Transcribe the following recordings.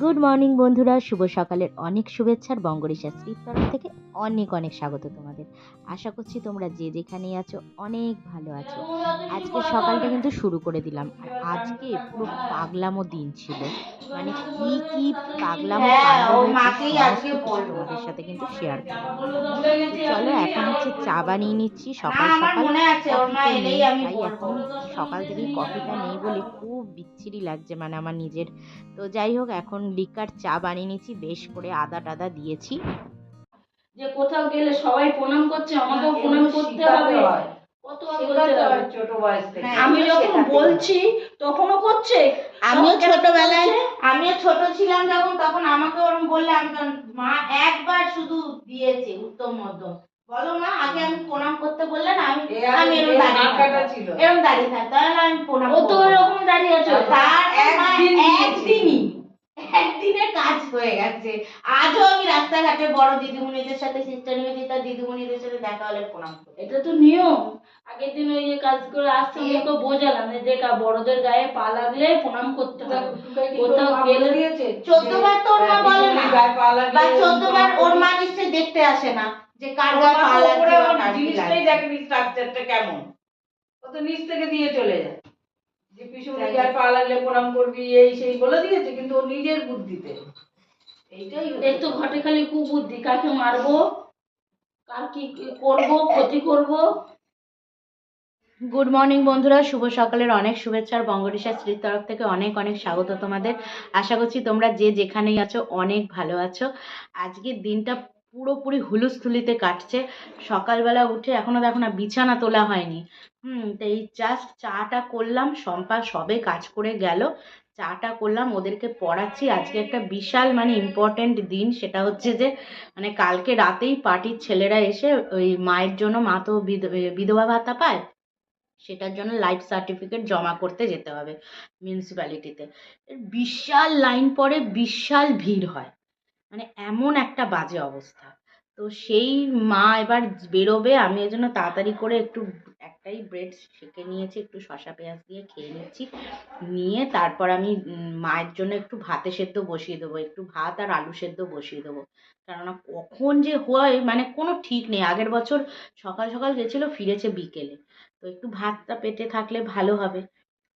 Good morning বন্ধুরা। শুভ সকালের অনেক শুভেচ্ছার বঙ্গরিশা স্ত্রীর তরফ থেকে। অনেক অনেক স্বাগত তোমাদের। আশা করছি তোমরা যে যেখানেই আছো অনেক ভালো আছো। আজকে সকালটা কিন্তু শুরু করে দিলাম। আর আজকে পুরো পাগলামো দিন ছিল। মানে কি কি পাগলামো হ্যাঁ। তোমাদের সাথে কিন্তু শেয়ার করব। চলো এখন হচ্ছে চা বানিয়ে নিচ্ছি। সকাল সকাল তাই এখন সকাল থেকেই কফিটা নেই বলে খুব বিচ্ছিরি লাগছে মানে আমার নিজের। তো যাই হোক এখন লিকার চা বানিয়ে নিয়েছি বেশ করে আদা টাদা দিয়েছি। যে কোথাও গেলে সবাই প্রণাম করছে আমাকেও প্রণাম করতে হবে? ছোট বয়স থেকে। হ্যাঁ, আমি যখন বলছি তখনও করছে। আমিও ছোটবেলায় আমিও ছোট ছিলাম যখন তখন আমাকে ওরকম বললে আমি মা একবার শুধু দিয়েছে উত্তম মধ্যম। বলো মা আগে আমি প্রণাম করতে বললে না আমি আমি এরকম দাঁড়িয়ে। এরকম দাঁড়িয়ে থাকতাম। তাহলে আমি প্রণাম ও তো করব। দাঁড়িয়ে আছে। তার একদিন একদিনই একদিনে কাজ হয়ে গেছে। আজও আমি রাস্তাঘাটে বড় দিদিমণিদের সাথে সিস্টার নিবেদিতা দিদিমণিদের সাথে দেখা হলে প্রণাম এটা তো নিয়ম। আগের দিন ওই যে কাজ করে আমি ওকে বোঝালাম। যে দেখ বড়দের গায়ে পা লাগলে প্রণাম করতে হবে। কোথাও গেলে? চোদ্দবার তো ওর মা বলে না। বা চোদ্দবার ওর মা নিশ্চয়ই দেখতে আসে না যে কার গায়ে পা লাগছে জিনিসটাই। দেখেনি স্ট্রাকচারটা কেমন। ও তো নিচ থেকে দিয়ে চলে যায়। যে পিছনে গায়ে পা লাগলে প্রণাম করবি এই সেই বলে দিয়েছে কিন্তু ও নিজের বুদ্ধিতে। এইটাই তো ঘটে খালি কুবুদ্ধি কাকে মারবো কার কি করব ক্ষতি করব? গুড মর্নিং বন্ধুরা শুভ সকালের অনেক শুভেচ্ছার বঙ্গরিশা স্ত্রীর তরফ থেকে অনেক অনেক স্বাগত তোমাদের। আশা করছি তোমরা যে যেখানেই আছো অনেক ভালো আছো। আজকের দিনটা পুরোপুরি হুলুস্থুলিতে কাটছে। সকালবেলা উঠে এখনও দেখো না বিছানা তোলা হয়নি। হুম, তো এই জাস্ট চাটা করলাম সম্পা সবে কাজ করে গেল। চাটা করলাম, ওদেরকে পড়াচ্ছি। আজকে একটা বিশাল মানে ইম্পর্ট্যান্ট দিন, সেটা হচ্ছে যে মানে কালকে রাতেই পার্টির ছেলেরা এসে ওই মায়ের জন্য মা তো বিধ- বিধবা ভাতা পায়, সেটার জন্য লাইফ সার্টিফিকেট জমা করতে যেতে হবে মিউনিসিপ্যালিটিতে বিশাল লাইন পড়ে বিশাল ভিড় হয়। মানে এমন একটা বাজে অবস্থা। তো সেই মা এবার বেরোবে, আমি এই জন্য তাড়াতাড়ি করে একটু একটাই ব্রেড সেঁকে নিয়েছি, একটু শসা পেঁয়াজ দিয়ে খেয়ে নিচ্ছি। নিয়ে তারপর আমি মায়ের জন্য একটু ভাতে সেদ্ধ বসিয়ে দেবো, একটু ভাত আর আলু সেদ্ধ বসিয়ে দেবো। কেননা কখন যে হয় মানে কোনো ঠিক নেই। আগের বছর সকাল সকাল গেছিল ফিরেছে বিকেলে। তো একটু ভাতটা পেটে থাকলে ভালো হবে।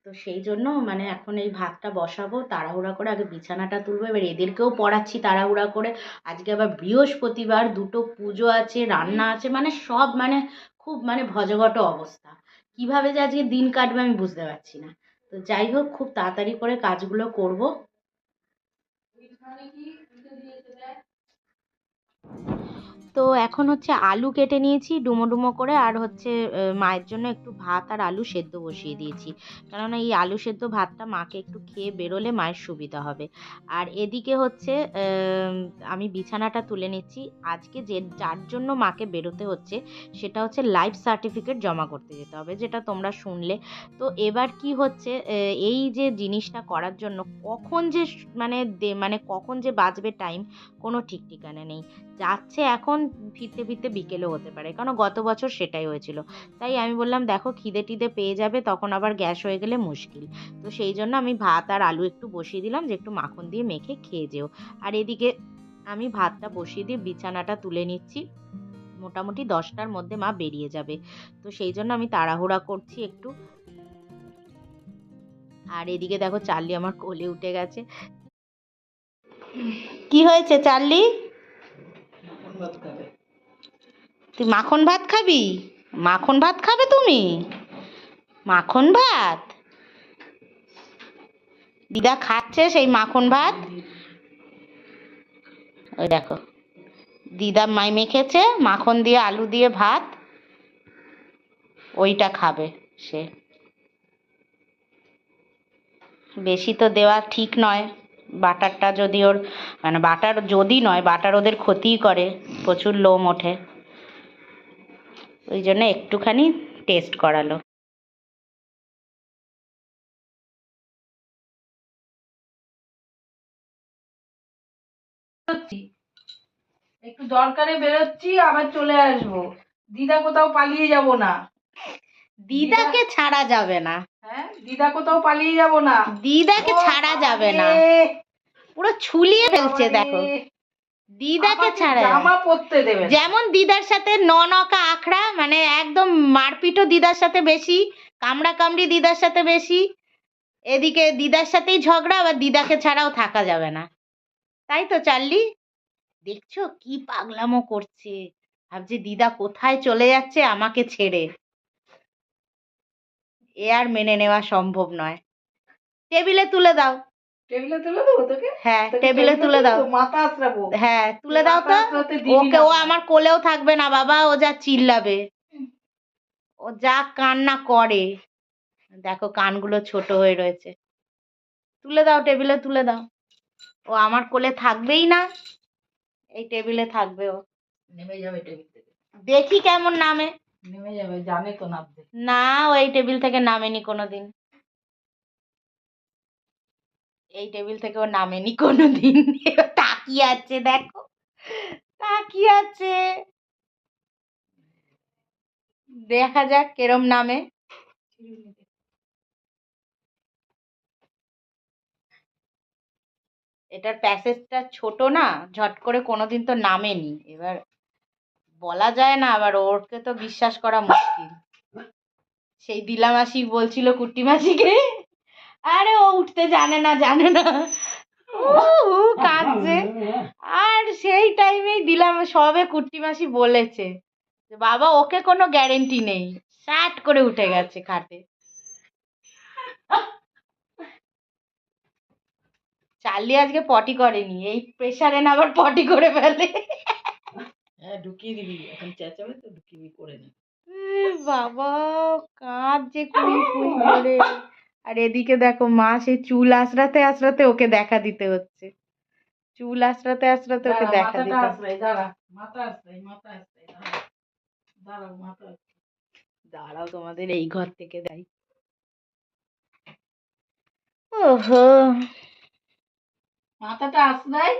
তো সেই জন্য মানে এখন এই ভাতটা বসাবো, তাড়াহুড়া করে আগে বিছানাটা তুলবো, এবার এদেরকেও পড়াচ্ছি তাড়াহুড়া করে। আজকে আবার বৃহস্পতিবার, দুটো পুজো আছে, রান্না আছে মানে সব মানে খুব মানে ভজঘট অবস্থা। কীভাবে যে আজকে দিন কাটবে আমি বুঝতে পারছি না। তো যাই হোক, খুব তাড়াতাড়ি করে কাজগুলো করব। তো এখন হচ্ছে আলু কেটে নিয়েছি ডুমো ডুমো করে, আর হচ্ছে মায়ের জন্য একটু ভাত আর আলু সেদ্ধ বসিয়ে দিয়েছি। কেননা এই আলু সেদ্ধ ভাতটা মাকে একটু খেয়ে বেরোলে মায়ের সুবিধা হবে। আর এদিকে হচ্ছে আমি বিছানাটা তুলে নিচ্ছি। আজকে যে, যার জন্য মাকে বেরোতে হচ্ছে, সেটা হচ্ছে লাইফ সার্টিফিকেট জমা করতে যেতে হবে, যেটা তোমরা শুনলে। তো এবার কি হচ্ছে এই যে জিনিসটা করার জন্য কখন যে মানে মানে কখন যে বাজবে টাইম, কোনো ঠিক ঠিকানা নেই। যাচ্ছে এখন ফিরতে ফিরতে বিকেলও হতে পারে কারণ গত বছর সেটাই হয়েছিল। তাই আমি বললাম, দেখো, খিদে টিদে পেয়ে যাবে, তখন আবার গ্যাস হয়ে গেলে মুশকিল। তো সেই জন্য আমি ভাত আর আলু একটু বসিয়ে দিলাম যে একটু মাখন দিয়ে মেখে খেয়ে যেও। আর এদিকে আমি ভাতটা বসিয়ে দিয়ে বিছানাটা তুলে নিচ্ছি। মোটামুটি দশটার মধ্যে মা বেরিয়ে যাবে। তো সেই জন্য আমি তাড়াহুড়া করছি একটু। আর এদিকে দেখো, চার্লি আমার কোলে উঠে গেছে। কি হয়েছে, চার্লি? তুই মাখন ভাত খাবি? মাখন ভাত খাবে তুমি? মাখন ভাত? দিদা খাচ্ছে সেই মাখন ভাত। ওই দেখো, দিদা মাই মেখেছে মাখন দিয়ে আলু দিয়ে ভাত। ওইটা খাবে সে। বেশি তো দেওয়া ঠিক নয়। বাটারটা যদি ওর মানে বাটার যদি নয়, বাটার ওদের ক্ষতিই করে, প্রচুর লোম ওঠে। ওই জন্য একটুখানি টেস্ট করালো। একটু দরকারে বেরোচ্ছি, আবার চলে আসব। দিদা কোথাও পালিয়ে যাব না। দিদাকে ছাড়া যাবে না। হ্যাঁ দিদা কোথাও পালিয়ে যাব না। দিদাকে ছাড়া যাবে না। পুরো ছুলিয়ে ফেলছে দেখো। দিদাকে ছাড়া জামা পরতে দেবে। যেমন দিদার সাথে ন নকা আখড়া মানে একদম মারপিটও দিদার সাথে বেশি কামড়া কামড়ি দিদার সাথে বেশি। এদিকে দিদার সাথেই ঝগড়া আবার দিদাকে ছাড়াও থাকা যাবে না। তাই তো চার্লি দেখছ কি পাগলামো করছে। ভাবছি দিদা কোথায় চলে যাচ্ছে আমাকে ছেড়ে। এ আর মেনে নেওয়া সম্ভব নয়। টেবিলে তুলে দাও। টেবিলে তুলে দেবো তোকে? হ্যাঁ টেবিলে তুলে দাও। মাথা আঁচড়াবো। হ্যাঁ তুলে দাও তো। ওকে ও আমার কোলেও থাকবে না বাবা ও যা চিল্লাবে। ও যা কান্না করে। দেখো কানগুলো ছোট হয়ে রয়েছে। তুলে দাও টেবিলে তুলে দাও। ও আমার কোলে থাকবেই না। এই টেবিলে থাকবে ও। নেমে যাবে টেবিল থেকে। দেখি কেমন নামে। নেমে যাবে, জানে তো নামতে না, ও এই টেবিল থেকে নামেনি কোনোদিন। এই টেবিল থেকে ও নামেনি কোনোদিন। তাকিয়ে আছে, দেখো। তাকিয়ে আছে। দেখা যাক কেরম নামে। এটার প্যাসেজটা ছোট না, ঝট করে কোনোদিন তো নামেনি। এবার বলা যায় না, আবার ওরকে তো বিশ্বাস করা মুশকিল। সেই দিলা মাসি বলছিল কুট্টি মাসিকে আরে ও উঠতে জানে না জানে না। কাঁদছে। আর সেই টাইমেই দিলাম, সবে কুট্টি মাসি বলেছে যে, বাবা, ওকে কোনো গ্যারেন্টি নেই। স্যাট করে উঠে গেছে খাটে। চার্লি আজকে পটি করেনি, এই প্রেসারে না আবার পটি করে ফেলে। হ্যাঁ ঢুকিয়ে দিবি। এখন চেঁচাবে তো ঢুকিয়ে দিবি করে নে। বাবা কাঁদছে কুই কুই করে আর এদিকে দেখো মা সেই চুল আঁচড়াতে আঁচড়াতে ওকে দেখা দিতে হচ্ছে। চুল আঁচড়াতে আঁচড়াতে ওকে দেখা দিতে মাথা আঁচড়াই মাথা আঁচড়াই দাঁড়াও মাথা। দাঁড়াও তোমাদের এই ঘর থেকে দেয় ওহো। মাথাটা আঁচড়াই।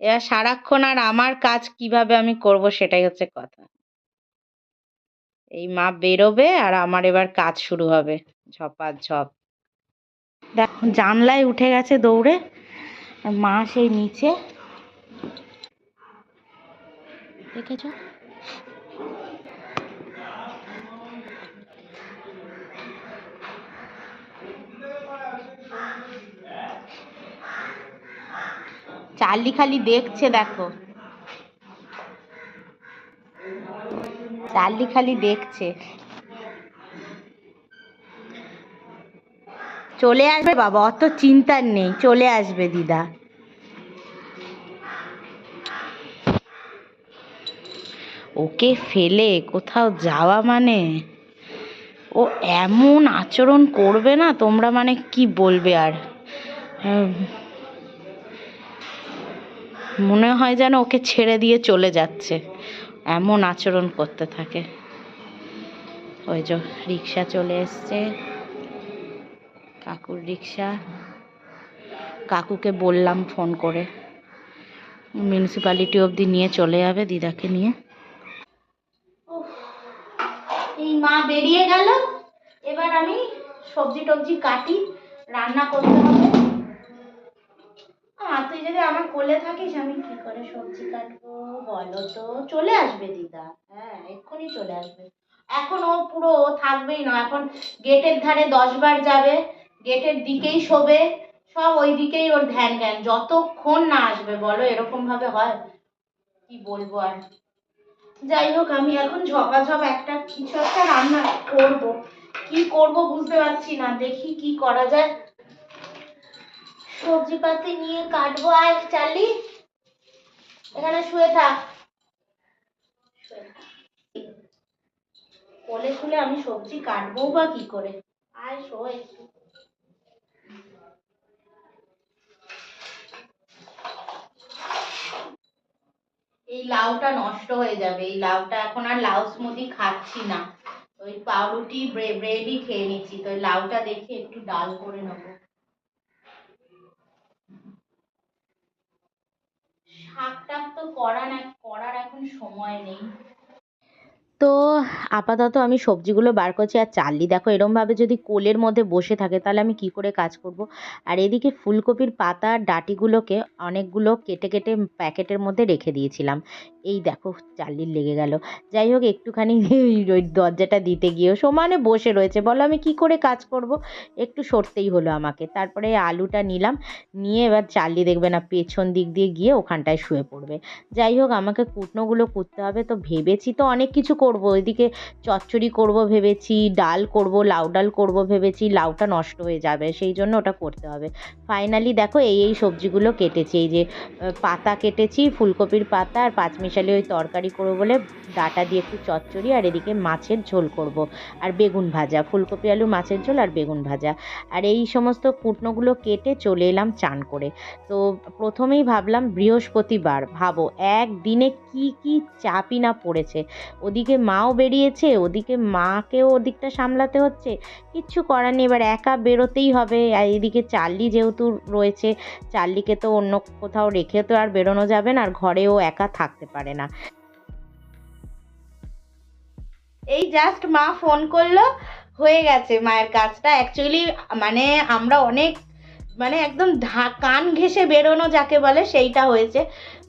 এবার সারাক্ষণ আর আমার কাজ কীভাবে আমি করব সেটাই হচ্ছে কথা। এই মা বেরোবে আর আমার এবার কাজ শুরু হবে ঝপা ঝপ। দেখ, জানলায় উঠে গেছে দৌড়ে, মা সেই নিচে। দেখেছ? চার্লি খালি দেখছে, দেখো। চার্লি খালি দেখছে। চলে আসবে বাবা, অত চিন্তার নেই, চলে আসবে দিদা। ওকে ফেলে কোথাও যাওয়া মানে? ও এমন আচরণ করবে না, তোমরা মানে কি বলবে আর? মনে হয় যেন ওকে ছেড়ে দিয়ে চলে যাচ্ছে। এমন আচরণ করতে থাকে। ওই যে রিক্সা চলে এসছে। কাকুর রিক্সা কাকুকে বললাম ফোন করে। মিউনিসিপ্যালিটি অবধি নিয়ে চলে যাবে দিদাকে নিয়ে। এই মা বেরিয়ে গেল। এবার আমি সবজি টবজি কাটি, রান্না করতে হবে। মা, তুই যদি আমার কোলে থাকিস, আমি কি করে সবজি কাটবো বলো তো? চলে আসবে দিদা। হ্যাঁ এক্ষুনি চলে আসবে। এখন ও পুরো থাকবেই না। এখন গেটের ধারে দশ বার যাবে, গেটের দিকেই শোবে, সব ওই দিকেই ওর ধ্যান জ্ঞান যতক্ষণ না আসবে, বলো এরকম ভাবে হয়? কি বলব আর? যাই হোক, আমি এখন ঝপাঝপ একটা, কিছু একটা রান্না করব। কি করব বুঝতে পারছি না। দেখি কি করা যায়। সবজি পাতি নিয়ে কাটবো আর চালি। এখানে শুয়ে থাক। শুয়ে। কোলে শুলে আমি সবজি কাটবো বা কি করে? আয় শো একটু এই লাউটা নষ্ট হয়ে যাবে। এই লাউটা এখন আর লাউ স্মুদি খাচ্ছি না। ওই পাউরুটি ব্রেডই খেয়ে নিচ্ছি। তো লাউটা দেখে একটু ডাল করে নেব। শাক টাক তো করার করার এখন সময় নেই। তো আপাতত আমি সবজিগুলো বার করছি আর চার্লি দেখো এরমভাবে যদি কোলের মধ্যে বসে থাকে তাহলে আমি কী করে কাজ করব? আর এদিকে ফুলকপির পাতা আর ডাঁটিগুলোকে অনেকগুলো কেটে কেটে প্যাকেটের মধ্যে রেখে দিয়েছিলাম। এই দেখো চার্লির লেগে গেল। যাই হোক, একটুখানি ওই দরজাটা দিতে গিয়েও সমানে বসে রয়েছে। বলো আমি কী করে কাজ করব? একটু সরতেই হলো আমাকে। তারপরে আলুটা নিলাম, নিয়ে এবার চার্লি দেখবে না পেছন দিক দিয়ে গিয়ে ওখানটায় শুয়ে পড়বে। যাই হোক, আমাকে কুটনোগুলো করতে হবে। তো ভেবেছি তো অনেক কিছু করব এদিকে চচ্চড়ি করব ভেবেছি, ডাল করব, লাউ ডাল করব ভেবেছি, লাউটা নষ্ট হয়ে যাবে, সেই জন্য ওটা করতে হবে। ফাইনালি দেখো এই এই সবজিগুলো কেটেছি, এই যে পাতা কেটেছি, ফুলকপির পাতা আর পাঁচমিশালি ওই তরকারি করব বলে ডাটা দিয়ে একটু চচ্চড়ি আর এদিকে মাছের ঝোল করব। আর বেগুন ভাজা, ফুলকপি আলু, মাছের ঝোল আর বেগুন ভাজা। আর এই সমস্ত কুটনোগুলো কেটে চলে এলাম চান করে। তো প্রথমেই ভাবলাম বৃহস্পতিবার, ভাবো একদিনে কি কি চাপই না পড়েছে। ওদিকে মাও বেরিয়েছে, ওদিকে মাকেও ওদিকটা সামলাতে হচ্ছে। কিচ্ছু করার নেই, এবার একা বেরোতেই হবে। আর এদিকে চার্লি যেহেতু রয়েছে, চার্লিকে তো অন্য কোথাও রেখে তো আর বেরোনো যাবে না, আর ঘরেও একা থাকতে পারে না। এই জাস্ট মা ফোন করল, হয়ে গেছে মায়ের কাজটা। অ্যাকচুয়ালি মানে আমরা অনেক মানে একদম কান ঘেঁষে বেরোনো যাকে বলে সেইটা হয়েছে।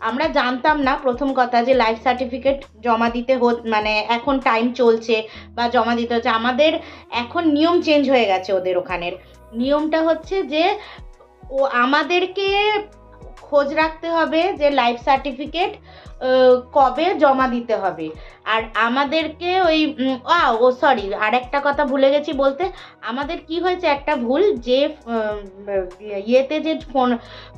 আমরা জানতাম না প্রথম কথা যে লাইফ সার্টিফিকেট জমা দিতে হো মানে এখন টাইম চলছে বা জমা দিতে হচ্ছে। আমাদের এখন নিয়ম চেঞ্জ হয়ে গেছে ওদের ওখানের। নিয়মটা হচ্ছে যে ও আমাদেরকে খোঁজ রাখতে হবে যে লাইফ সার্টিফিকেট কবে জমা দিতে হবে। আর আমাদেরকে ওই ও সরি আর একটা কথা ভুলে গেছি বলতে, আমাদের কি হয়েছে একটা ভুল যে ইয়েতে যে ফোন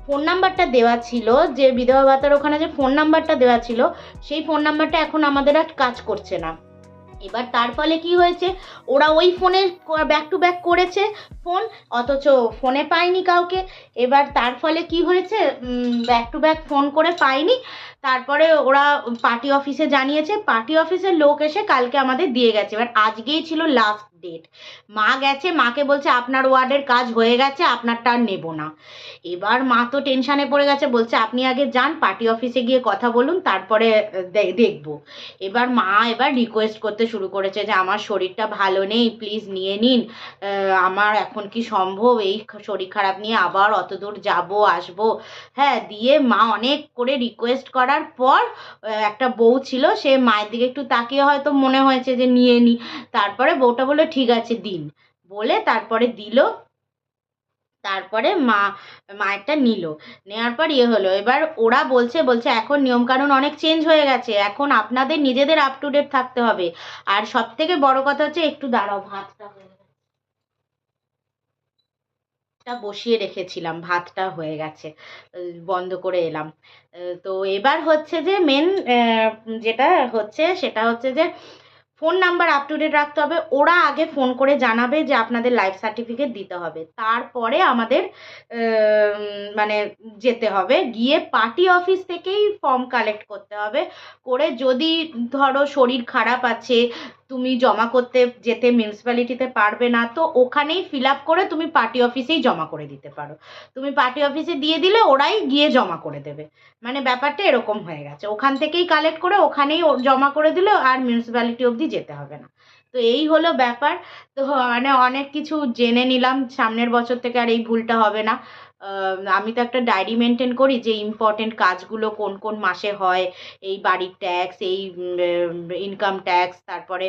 ফোন নাম্বারটা দেওয়া ছিল, যে বিধবা ভাতার ওখানে যে ফোন নাম্বারটা দেওয়া ছিল, সেই ফোন নাম্বারটা এখন আমাদের আর কাজ করছে না। এবার তার ফলে কি হয়েছে? ওরা ওই ফোনে ব্যাক টু ব্যাক করেছে ফোন অথচ ফোনে পায়নি কাউকে। এবার তার ফলে কি হয়েছে? ব্যাক টু ব্যাক ফোন করে পায়নি। তারপরে ওরা পার্টি অফিসে জানিয়েছে পার্টি অফিসের লোক এসে কালকে আমাদের দিয়ে গেছে। এবার আজকেই ছিল লাস্ট ডেট মা গেছে, মাকে বলছে, আপনার ওয়ার্ডের কাজ হয়ে গেছে, আপনারটা আর নেব না। এবার মা তো টেনশানে পড়ে গেছে, বলছে, আপনি আগে যান পার্টি অফিসে গিয়ে কথা বলুন, তারপরে দেখব। এবার মা এবার রিকোয়েস্ট করতে শুরু করেছে যে, আমার শরীরটা ভালো নেই প্লিজ নিয়ে নিন। আমার এখন কি সম্ভব? এই শরীর খারাপ নিয়ে আবার অত দূর যাব, আসব? হ্যাঁ দিয়ে মা অনেক করে রিকোয়েস্ট করার পর একটা বউ ছিল, সে মায়ের দিকে একটু তাকিয়ে হয়তো মনে হয়েছে যে নিয়ে নি। তারপরে বউটা বলল, ঠিক আছে, দিন। বলে তারপরে দিল, তারপরে মা, মায়েরটা নিল। নেওয়ার পর ইয়ে হলো। এবার ওরা বলছে বলছে, এখন নিয়মকানুন অনেক চেঞ্জ হয়ে গেছে। এখন আপনাদের নিজেদের আপ টু ডেট থাকতে হবে। আর সব থেকে বড় কথা হচ্ছে, একটু দাঁড়াও, ভাতটা হয়ে ভাতটা বসিয়ে রেখেছিলাম, ভাতটা হয়ে গেছে বন্ধ করে এলাম। তো এবার হচ্ছে যে মেন যেটা হচ্ছে সেটা হচ্ছে যে phone number up to date রাখতে হবে। ওরা আগে ফোন করে জানাবে যে আপনাদের লাইফ সার্টিফিকেট দিতে হবে। তারপরে আমাদের মানে যেতে হবে। গিয়ে পার্টি অফিস থেকেই ফর্ম কালেক্ট করতে হবে। করে যদি ধরো শরীর খারাপ আছে তুমি জমা করতে যেতে মিউনিসিপ্যালিটিতে পারবে না, তো ওখানেই ফিল আপ করে তুমি পার্টি অফিসেই জমা করে দিতে পারো। তুমি পার্টি অফিসে দিয়ে দিলে ওরাই গিয়ে জমা করে দেবে। মানে ব্যাপারটা এরকম হয়ে গেছে। ওখান থেকেই কালেক্ট করে ওখানেই জমা করে দিলে আর মিউনিসিপ্যালিটি অবধি যেতে হবে না। তো এই হলো ব্যাপার। তো মানে অনেক কিছু জেনে নিলাম। সামনের বছর থেকে আর এই ভুলটা হবে না। আমি তো একটা ডায়েরি মেনটেন করি যে ইম্পর্টেন্ট কাজগুলো কোন কোন মাসে হয়, এই বাড়ির ট্যাক্স এই ইনকাম ট্যাক্স তারপরে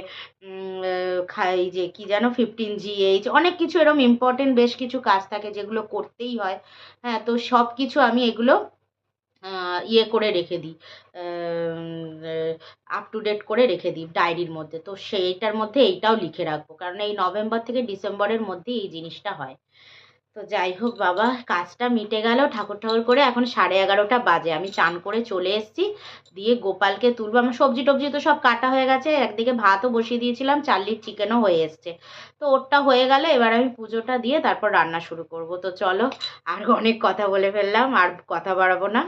এই যে কি যেন ফিফটিন জিএইচ অনেক কিছু এরকম ইম্পর্টেন্ট বেশ কিছু কাজ থাকে যেগুলো করতেই হয়। হ্যাঁ তো সব কিছু আমি এগুলো ইয়ে করে রেখে দিই আপ টু ডেট করে রেখে দিই ডায়েরির মধ্যে। তো সেইটার মধ্যে এইটাও লিখে রাখব। কারণ এই নভেম্বর থেকে ডিসেম্বরের মধ্যে এই জিনিসটা হয়। তো যাই হোক বাবা, কাজটা মিটে গেল। ঠাকুর ঠাকুর করে এখন সাড়ে এগারোটা বাজে। আমি চান করে চলে এসেছি। দিয়ে গোপালকে তুলবো। আমার সবজি টবজি তো সব কাটা হয়ে গেছে। একদিকে ভাতও বসিয়ে দিয়েছিলাম। চার্লির চিকেনও হয়ে এসছে। তো ওরটা হয়ে গেলে। এবার আমি পুজোটা দিয়ে তারপর রান্না শুরু করব। তো চলো, আর অনেক কথা বলে ফেললাম। আর কথা বাড়াবো না।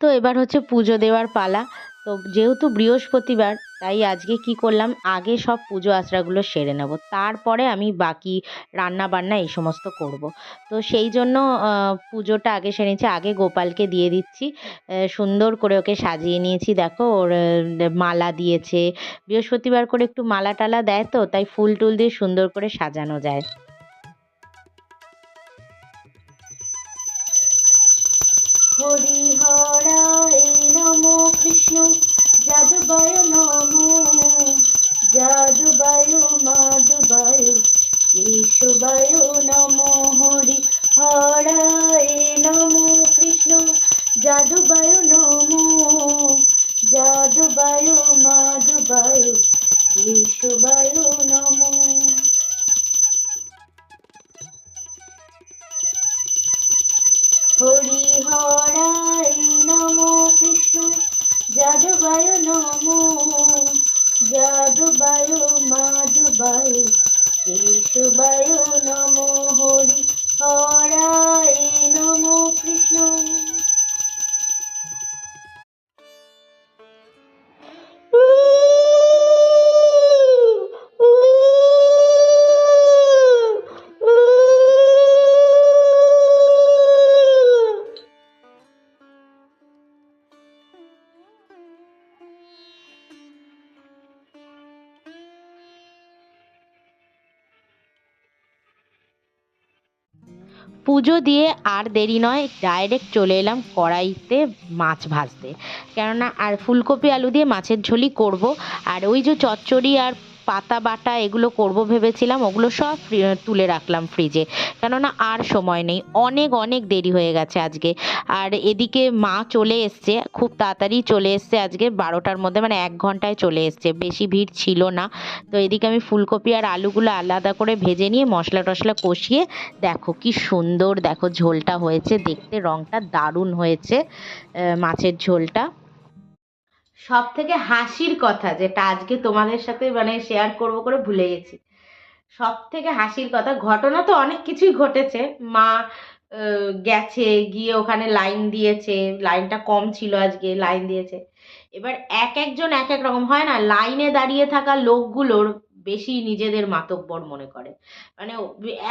তো এবার হচ্ছে পুজো দেওয়ার পালা। তো যেহেতু বৃহস্পতিবার, তাই আজকে কি করলাম? আগে সব পুজো আশ্রাগুলো সেরে নেব। তারপরে আমি বাকি রান্না বান্না এই সমস্ত করব। তো সেই জন্য পুজোটা আগে সেরে নিচ্ছি আগে গোপালকে দিয়ে দিচ্ছি। সুন্দর করে ওকে সাজিয়ে নিয়েছি। দেখো, ওর মালা দিয়েছে। বৃহস্পতিবার করে একটু মালা টালা দেয় তো, তাই ফুল টুল দিয়ে সুন্দর করে সাজানো যায়। જાદુ બયું નોનું જાદુ બયું পুজো দিয়ে আর দেরি নয় ডাইরেক্ট চলে এলাম কড়াইতে মাছ ভাজতে। কেননা আর ফুলকপি আলু দিয়ে মাছের ঝোলই করব। আর ওই যে চচ্চড়ি আর পাতা বাটা এগুলো করব ভেবেছিলাম, ওগুলো সব তুলে রাখলাম ফ্রিজে কেননা আর সময় নেই, অনেক অনেক দেরি হয়ে গেছে আজকে। আর এদিকে মা চলে এসছে, খুব তাড়াতাড়ি চলে এসছে আজকে বারোটার মধ্যে মানে এক ঘন্টায় চলে এসছে, বেশি ভিড় ছিল না। তো এদিকে আমি ফুলকপি আর আলুগুলো আলাদা করে ভেজে নিয়ে মশলা টশলা কষিয়ে, দেখো কি সুন্দর, দেখো ঝোলটা হয়েছে, দেখতে রংটা দারুণ হয়েছে মাছের ঝোলটা। সব থেকে হাসির কথা যেটা আজকে তোমাদের সাথে মানে শেয়ার করব করে ভুলে গেছি। সব থেকে হাসির কথা, ঘটনা তো অনেক কিছুই ঘটেছে। মা গেছে, গিয়ে ওখানে লাইন দিয়েছে। লাইনটা কম ছিল আজকে লাইন দিয়েছে। এবার এক একজন এক এক রকম, হয় না? লাইনে দাঁড়িয়ে থাকা লোকগুলোর বেশি নিজেদের মাতব্বর মনে করে। মানে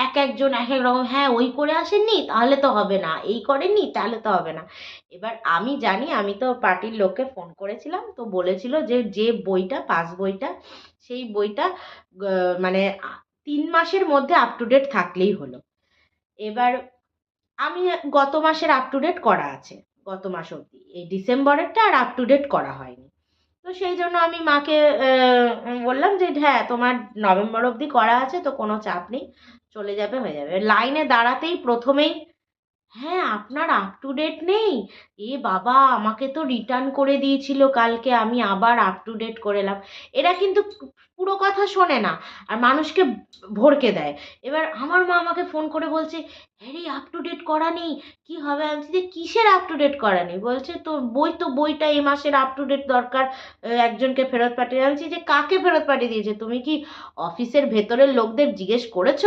এক একজন এক এক রকম হ্যাঁ ওই করে আসেননি? তাহলে তো হবে না। এই করেননি? তাহলে তো হবে না। এবার আমি জানি, আমি তো পার্টির লোককে ফোন করেছিলাম, তো বলেছিল যে যে বইটা, পাস বইটা, সেই বইটা মানে তিন মাসের মধ্যে আপ টু ডেট থাকলেই হলো। এবার আমি গত মাসের আপ টু ডেট করা আছে, গত মাস অবধি। এই ডিসেম্বরেরটা আর আপ টু ডেট করা হয়নি। তো সেই জন্য আমি মাকে বললাম যে হ্যাঁ তোমার নভেম্বর অবধি করা আছে, তো কোনো চাপ নেই, চলে যাবে, হয়ে যাবে। লাইনে দাঁড়াতেই প্রথমেই হ্যাঁ আপনার আপ টু ডেট নেই? এ বাবা, আমাকে তো রিটার্ন করে দিয়েছিল কালকে, আমি আবার আপ টু ডেট করে এলাম। এরা কিন্তু পুরো কথা শোনে না আর মানুষকে ভড়কে দেয়। এবার আমার মা আমাকে ফোন করে বলছে হ্যারি আপ টু ডেট করা নেই, কী হবে? আমি যে কিসের আপ টু ডেট করা নেই? বলছে তো বই তো, বইটা এই মাসের আপ টু ডেট দরকার একজনকে ফেরত পাঠিয়ে আনছি যে কাকে ফেরত পাঠিয়ে দিয়েছে? তুমি কি অফিসের ভেতরের লোকদের জিজ্ঞেস করেছ?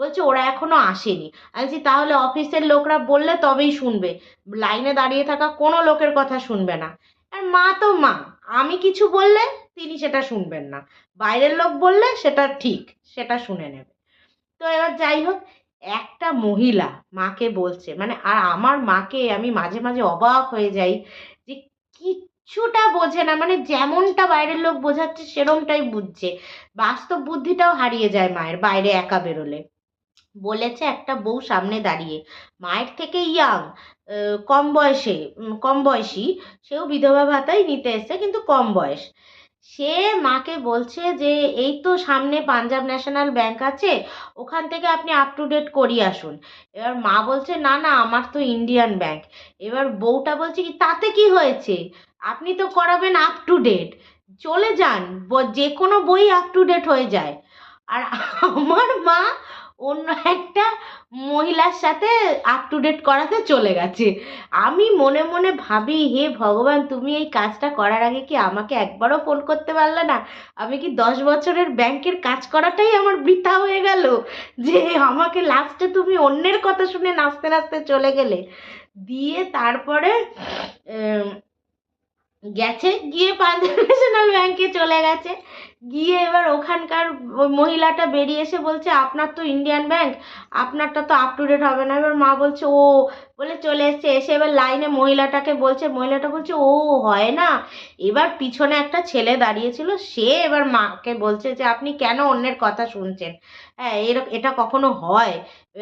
বলছে, ওরা এখনও আসেনি। আমি তাহলে অফিসের লোকরা বললে তবেই শুনবে। লাইনে দাঁড়িয়ে থাকা কোনো লোকের কথা শুনবে না। আর মা তো মা, আমি কিছু বললে তিনি সেটা শুনবেন না। বাইরের লোক বললে সেটা ঠিক, সেটা শুনে নেবে। তো এবার যাই হোক, একটা মহিলা মাকে বলছে মানে আর আমার মাকে আমি মাঝে মাঝে অবাক হয়ে যাই যে কিচ্ছুটা বোঝে না মানে যেমনটা বাইরের লোক বোঝাচ্ছে সেরমটাই বুঝছে। বাস্তব বুদ্ধিটাও হারিয়ে যায় মায়ের, বাইরে একা বেরোলে। বলেছে একটা বউ সামনে দাঁড়িয়ে। মায়ের থেকে ইয়াং কম বয়সে কম বয়সী, সেও বিধবা ভাতাই নিতে এসছে, কিন্তু কম বয়স। সে মাকে বলছে যে, এই তো সামনে পাঞ্জাব ন্যাশনাল ব্যাংক আছে, ওখান থেকে আপনি আপ টু ডেট করিয়ে আসুন। এবার মা বলছে, না না, আমার তো ইন্ডিয়ান ব্যাংক এবার বউটা বলছে কি, তাতে কি হয়েছে? আপনি তো করাবেন আপ টু ডেট চলে যান যে কোনো বই আপ টু ডেট হয়ে যায়। আর আমার মা অন্য একটা মহিলার সাথে আপ টু ডেট করাতে চলে গেছে। আমি মনে মনে ভাবি, হে ভগবান, তুমি এই কাজটা করার আগে কি আমাকে একবারও ফোন করতে পারলে না? আমি কি দশ বছরের ব্যাংকের কাজ করাটাই আমার বৃথা হয়ে গেল? যে আমাকে লাস্টে তুমি অন্যের কথা শুনে নাচতে নাচতে চলে গেলে। দিয়ে তারপরে গেছে, গিয়ে পাঞ্জাব ন্যাশনাল ব্যাংকে চলে গেছে। গিয়ে এবার ওখানকার মহিলাটা বেরিয়ে এসে বলছে, আপনার তো ইন্ডিয়ান ব্যাংক আপনারটা তো আপ টু ডেট হবে না। এবার মা বলছে, ও বলে চলে এসছে। এসে এবার লাইনে মহিলাটাকে বলছে, মহিলাটা বলছে, ও, হয় না। এবার পিছনে একটা ছেলে দাঁড়িয়েছিল, সে এবার মাকে বলছে যে, আপনি কেন অন্যের কথা শুনছেন? হ্যাঁ এরকম এটা কখনো হয়?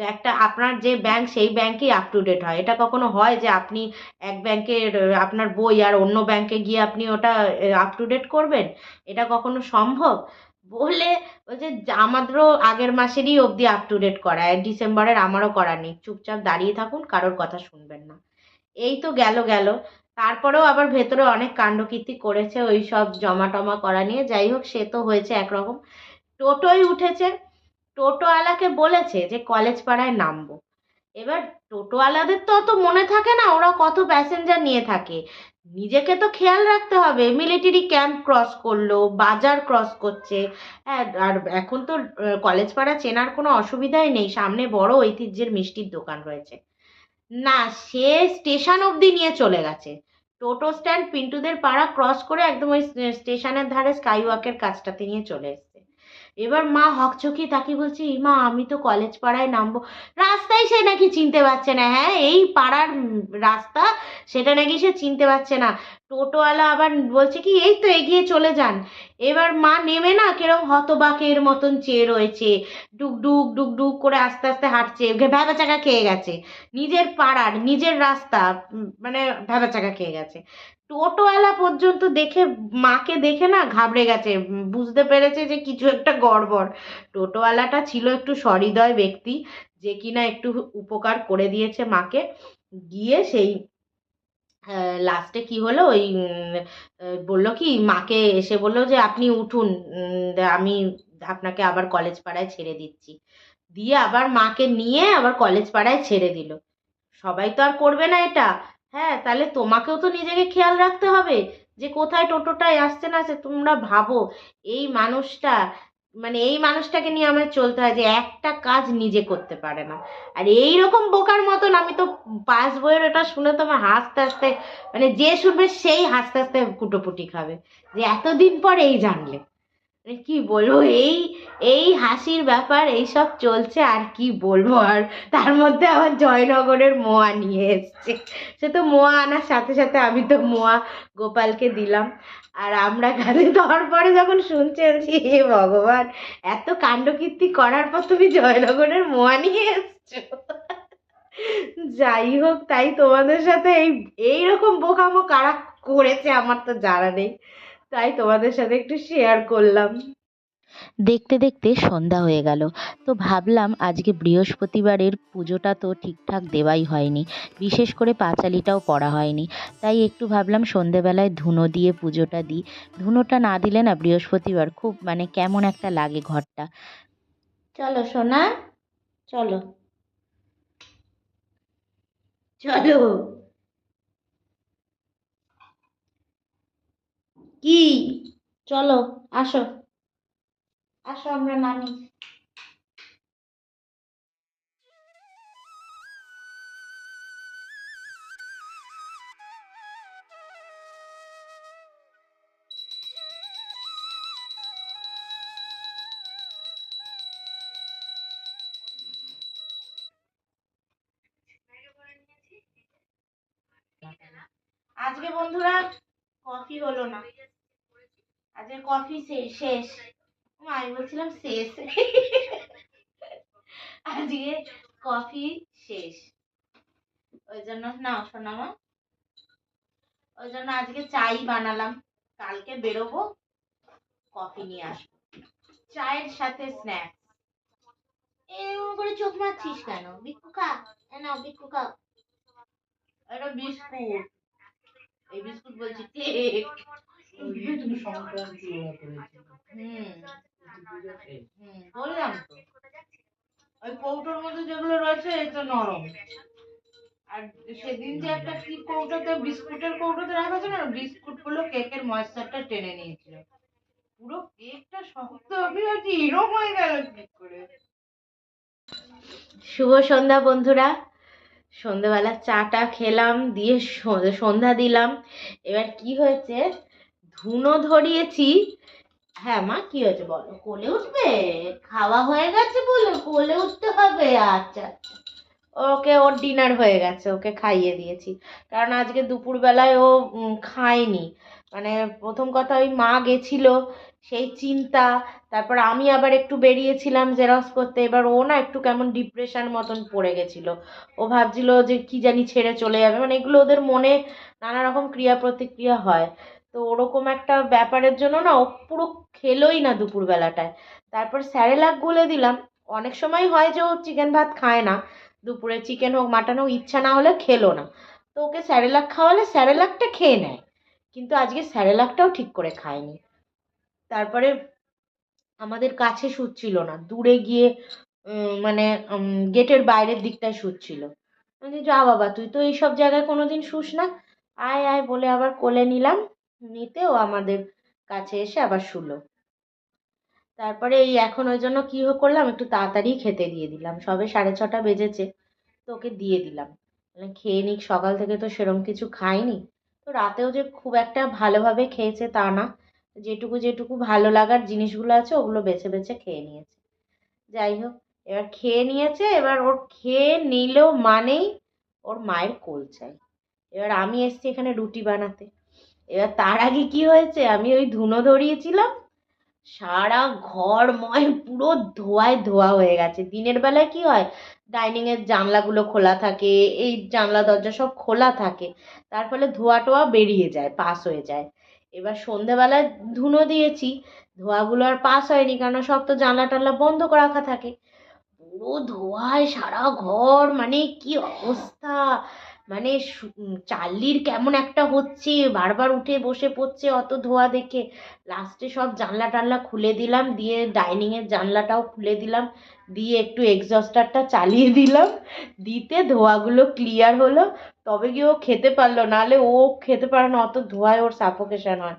একটা, আপনার যে ব্যাংক সেই ব্যাংকেই আপ টু ডেট হয়। এটা কখনো হয় যে, আপনি এক ব্যাংকের আপনার বই আর অন্য ব্যাংকে গিয়ে আপনি ওটা আপ টু ডেট করবেন? এটা কখনো সম্ভব? বলে বলছে আমাদেরও আগের মাসেরই অবধি আপ টু ডেট করা ডিসেম্বরের আমারও করা নেই। চুপচাপ দাঁড়িয়ে থাকুন, কারোর কথা শুনবেন না। এই তো গেল গেল। তারপরেও আবার ভেতরে অনেক কাণ্ডকীর্তি করেছে ওই সব জমা টমা করা নিয়ে। যাই হোক, সে তো হয়েছে একরকম। টোটোয় উঠেছে। টোটোওয়ালাকে বলেছে যে কলেজ পাড়ায় নামবো। এবার টোটোওয়ালাদের তো অত মনে থাকে না, ওরা কত প্যাসেঞ্জার নিয়ে থাকে। নিজেকে তো খেয়াল রাখতে হবে। মিলিটারি ক্যাম্প ক্রস করল, বাজার ক্রস করছে। হ্যাঁ আর এখন তো কলেজ পাড়া চেনার কোনো অসুবিধাই নেই। সামনে বড় ঐতিহ্যের মিষ্টির দোকান রয়েছে। না, সে স্টেশন অবধি নিয়ে চলে গেছে। টোটো স্ট্যান্ড পিন্টুদের পাড়া ক্রস করে একদম ওই স্টেশনের ধারে স্কাই ওয়াকের কাজটাতে নিয়ে চলে এসছে। এবার মা হকচকি তাকে বলছে "এই মা আমি তো কলেজ পাড়ায় নামবো। রাস্তায় সে নাকি চিনতে পারছে না হ্যাঁ? এই পাড়ার রাস্তা, সেটা নাকি সে চিনতে পারছে না। টোটোওয়ালা আবার বলছে কি, এই তো এগিয়ে চলে যান। এবার মা নেমে না কিরম হতবাকের মতন চেয়ে রয়েছে। ডুক ডুক ডুক ডুক করে আস্তে আস্তে হাঁটছে। ভ্যাবা চাকা খেয়ে গেছে। নিজের পাড়ার, নিজের রাস্তা মানে ভ্যাবা চাকা খেয়ে গেছে। টোটোওয়ালা পর্যন্ত দেখে, মাকে দেখে না ঘাবড়ে গেছে। বুঝতে পেরেছে যে কিছু একটা গড়বড়। টোটোওয়ালাটা ছিল একটু সহৃদয় ব্যক্তি, যে কিনা একটু উপকার করে দিয়েছে মাকে। গিয়ে সেই লাস্টে কি হলো? ওই বলল কি, মাকে এসে বলল যে, আপনি উঠুন আমি আপনাকে আবার কলেজ পাড়ায় ছেড়ে দিচ্ছি। দিয়ে আবার মাকে নিয়ে আবার কলেজ পাড়ায় ছেড়ে দিল। সবাই তো আর করবে না এটা। হ্যাঁ তাহলে তোমাকেও তো নিজেকে খেয়াল রাখতে হবে যে, কোথায় টোটোটায় আসছে না সে তোমরা ভাবো, এই মানুষটা মানে এই মানুষটাকে নিয়ে আমার চলতে হয় যে একটা কাজ নিজে করতে পারে না। আর এই রকম বোকার মতন আমি তো পাস বইয়ের ওটা শুনে তো আমার হাসতে হাসতে মানে যে শুনবে সেই হাসতে হাসতে কুটোপুটি খাবে। যে এতদিন পর এই জানলে। মানে কি বলব, এই এই হাসির ব্যাপার, এই সব চলছে, আর কি বলব? আর তার মধ্যে আবার জয়নগরের মোয়া নিয়ে এসছে। সে তো মোয়া আনার সাথে সাথে আমি তো মোয়া গোপালকে দিলাম। আর আমরা কাজে দেওয়ার পরে যখন শুনছেন যে হে ভগবান, এত কাণ্ডকীর্তি করার পর তুমি জয়নগরের মোয়া নিয়ে এসছো। যাই হোক, তাই তোমাদের সাথে এই, এইরকম বোকামো কারা করেছে আমার তো জানা নেই। তাই তোমাদের সাথে একটু শেয়ার করলাম। দেখতে দেখতে সন্ধ্যা হয়ে গেল। তো ভাবলাম আজকে বৃহস্পতিবারের পুজোটা তো ঠিকঠাক দেওয়াই হয়নি। বিশেষ করে পাঁচালিটাও পড়া হয়নি। তাই একটু ভাবলাম সন্ধেবেলায় ধুনো দিয়ে পুজোটা দিই। ধুনোটা না দিলে না বৃহস্পতিবার খুব মানে কেমন একটা লাগে ঘরটা। চলো সোনা, চলো। চলো। কি? চলো, আসো। আসো আমরা নামি। আজকে বন্ধুরা কফি হলো না। আজকে কফি শেষ। আমি বলছিলাম শেষ। আজকে কফি শেষ। ওই জন্য না শোনামা ওই জন্য আজকে চাই বানালাম। কালকে বেরোবো কফি নিয়ে আসব। চায়ের সাথে স্ন্যাক্স এরকম করে চোখ মারছিস কেন? বিক্কু খা। খাও। এটা বিস্কুট। এই বিস্কুট বলছি কেক হুম। বললাম ওই কৌটোর মধ্যে যেগুলো রয়েছে নরম। আর সেদিন যে একটা কি কৌটোতে, বিস্কুটের কৌটোতে রাখা ছিল না? বিস্কুটগুলো কেকের ময়েশ্চারটা টেনে নিয়েছিল। পুরো কেকটা শক্ত হয়ে গেল করে? শুভ সন্ধ্যা বন্ধুরা। সন্ধেবেলা চাটা খেলাম, দিয়ে সন্ধ্যা দিলাম। এবার কি হয়েছে? ধুনো ধরিয়েছি হ্যাঁ মা, কি হয়েছে বলো? কোলে উঠবে? খাওয়া হয়ে গেছে বলে কোলে উঠতে হবে? আচ্ছা আচ্ছা। ওকে, ওর ডিনার হয়ে গেছে, ওকে খাইয়ে দিয়েছি। কারণ আজকে দুপুরবেলায় ও খায়নি। মানে প্রথম কথা ওই মা গেছিল, সেই চিন্তা। তারপর আমি আবার একটু বেরিয়েছিলাম জেরক্স করতে। এবার ও না একটু কেমন ডিপ্রেশন মতন পড়ে গেছিল। ও ভাবছিল যে কি জানি ছেড়ে চলে যাবে। মানে এগুলো ওদের মনে নানা রকম ক্রিয়া প্রতিক্রিয়া হয়। তো ওরকম একটা ব্যাপারের জন্য না ও পুরো খেলোই না দুপুরবেলাটায়। তারপর স্যারেলাক গুলে দিলাম অনেক সময় হয় যে ও চিকেন ভাত খায় না দুপুরে চিকেন হোক মাটন হোক ইচ্ছা না হলে খেলো না। তো ওকে স্যারেলাক খাওয়ালে স্যারেলাকটা খেয়ে নেয় কিন্তু আজকে স্যারেলাকটাও ঠিক করে খায়নি। তারপরে আমাদের কাছে শুচ্ছিল না দূরে গিয়ে মানে গেটের বাইরের দিকটায় আমি বলছি, যা বাবা তুই তো এইসব জায়গায় কোনোদিন শুস না। আয় আয় বলে আবার কোলে নিলাম। নিতে ও আমাদের কাছে এসে আবার শুলো। তারপরে এই এখন ওই জন্য কী করলাম একটু তাড়াতাড়ি খেতে দিয়ে দিলাম। সবে সাড়ে ছটা বেজেছে তো ওকে দিয়ে দিলাম। মানে খেয়ে নিক, সকাল থেকে তো সেরম কিছু খাইনি। তো রাতেও যে খুব একটা ভালোভাবে খেয়েছে তা না। যেটুকু যেটুকু ভালো লাগার জিনিসগুলো আছে, ওগুলো বেছে বেছে খেয়ে নিয়েছে। যাই হোক, এবার খেয়ে নিয়েছে, এবার ওর খেয়ে নিলেও মানেই ওর মায়ের কোল চাই। এবার আমি এসছি এখানে রুটি বানাতে। এবার তার আগে কি হয়েছে? আমি ওই ধুনো ধরিয়েছিলাম। সারা ঘরময় পুরো ধোয়ায় ধোয়া হয়ে গেছে। দিনের বেলায় কি হয়? ডাইনিংয়ের জানলাগুলো খোলা থাকে, এই জানলা, দরজা সব খোলা থাকে। তার ফলে ধোয়া টোয়া বেরিয়ে যায়, পাস হয়ে যায়। এবার সন্ধেবেলায় ধুনো দিয়েছি। ধোয়াগুলো আর পাস হয়নি কারণ সব তো জানলা টানলা বন্ধ করে রাখা থাকে। পুরো ধোঁয়ায় সারা ঘর মানে কি অবস্থা? মানে উম, কেমন একটা হচ্ছে বারবার উঠে বসে পড়ছে অত ধোঁয়া দেখে। লাস্টে সব জানলা টানলা খুলে দিলাম দিয়ে ডাইনিংয়ের জানলাটাও খুলে দিলাম দিয়ে একটু এক্সস্টারটা চালিয়ে দিলাম দিতে ধোঁয়াগুলো ক্লিয়ার হলো তবে গিয়ে ও খেতে পারল নাহলে ও খেতে পারে না অত ধোঁয়ায় ওর সাফোকেশন হয়।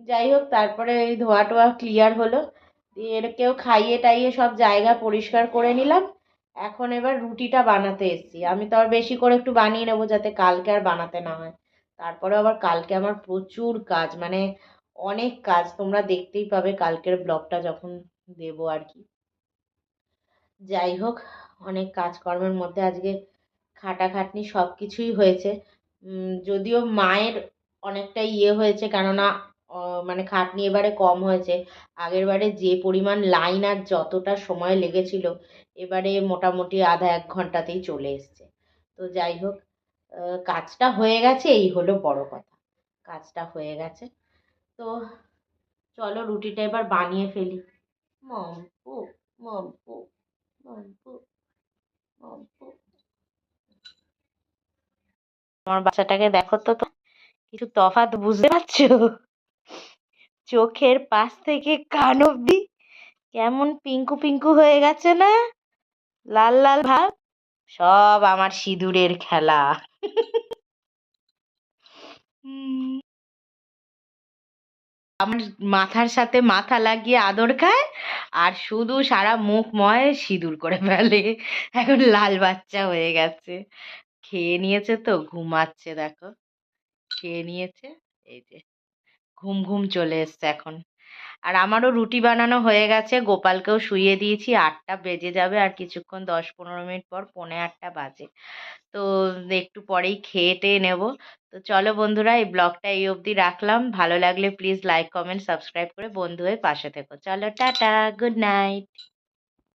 যাই হোক তারপরে এই ধোঁয়া টোয়া ক্লিয়ার হলো দিয়ে এরকেও খাইয়ে টাইয়ে সব জায়গা পরিষ্কার করে নিলাম। এখন এবার রুটিটা বানাতে এসেছি। আমি তো আর বেশি করে একটু বানিয়ে নেব যাতে কালকে আর বানাতে না হয়। তারপরে আবার কালকে আমার প্রচুর কাজ মানে অনেক কাজ। তোমরা দেখতেই পাবে কালকের ব্লগটা যখন দেবো আর কি। যাই হোক, অনেক কাজকর্মের মধ্যে আজকে খাটাখাটনি সব কিছুই হয়েছে যদিও মায়ের অনেকটা ইয়ে হয়েছে, কেননা মানে খাটনি এবারে কম হয়েছে। আগের বারে যে পরিমাণ লাইন আর যতটা সময় লেগেছিল, এবারে মোটামুটি আধা এক ঘন্টাতেই চলে এসছে। তো যাই হোক কাজটা হয়ে গেছে, এই হলো বড় কথা। কাজটা হয়ে গেছে। তো চলো রুটিটা এবার বানিয়ে ফেলি। মম্পু মম্পু মম্পু মম্পু আমার বাচ্চাটাকে দেখো তো তো, কিছু তফাৎ বুঝতে পারছ? চোখের পাশ থেকে কান অব্দি। কেমন পিঙ্কু পিঙ্কু হয়ে গেছে না? লাল লাল ভাব। সব আমার সিঁদুরের খেলা। আমার মাথার সাথে মাথা লাগিয়ে আদর খায় আর শুধু সারা মুখময় সিঁদুর করে ফেলে। এখন লাল বাচ্চা হয়ে গেছে। খেয়ে নিয়েছে তো, ঘুমাচ্ছে দেখো। খেয়ে নিয়েছে, এই যে। ঘুম ঘুম চলে এসছে এখন। আর আমারও রুটি বানানো হয়ে গেছে, গোপালকেও শুইয়ে দিয়েছি, আটটা বেজে যাবে আর কিছুক্ষণ দশ পনেরো মিনিট পর পনে আটটা বাজে। তো একটু পরেই খেয়ে টেয়ে নেব। তো চলো বন্ধুরা, এই ব্লগটা এই অবধি রাখলাম। ভালো লাগলে প্লিজ লাইক, কমেন্ট, সাবস্ক্রাইব করে বন্ধু হয়ে পাশে থেকো। চলো টাটা, গুড নাইট।